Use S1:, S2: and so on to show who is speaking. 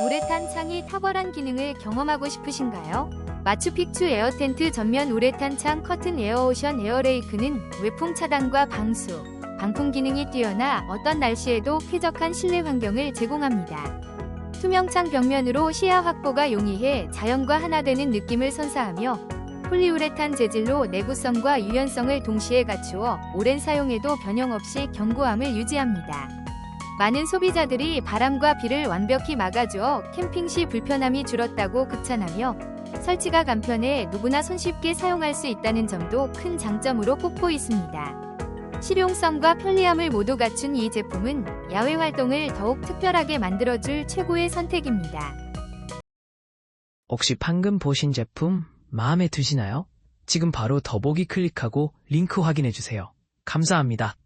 S1: 우레탄 창이 탁월한 기능을 경험하고 싶으신가요? 마추픽추 에어텐트 전면 우레탄 창 커튼 에어오션 에어레이크는 외풍 차단과 방수, 방풍 기능이 뛰어나 어떤 날씨에도 쾌적한 실내 환경을 제공합니다. 투명창 벽면으로 시야 확보가 용이해 자연과 하나 되는 느낌을 선사하며 폴리우레탄 재질로 내구성과 유연성을 동시에 갖추어 오랜 사용에도 변형 없이 견고함을 유지합니다. 많은 소비자들이 바람과 비를 완벽히 막아주어 캠핑 시 불편함이 줄었다고 극찬하며 설치가 간편해 누구나 손쉽게 사용할 수 있다는 점도 큰 장점으로 꼽고 있습니다. 실용성과 편리함을 모두 갖춘 이 제품은 야외 활동을 더욱 특별하게 만들어줄 최고의 선택입니다.
S2: 혹시 방금 보신 제품 마음에 드시나요? 지금 바로 더보기 클릭하고 링크 확인해주세요. 감사합니다.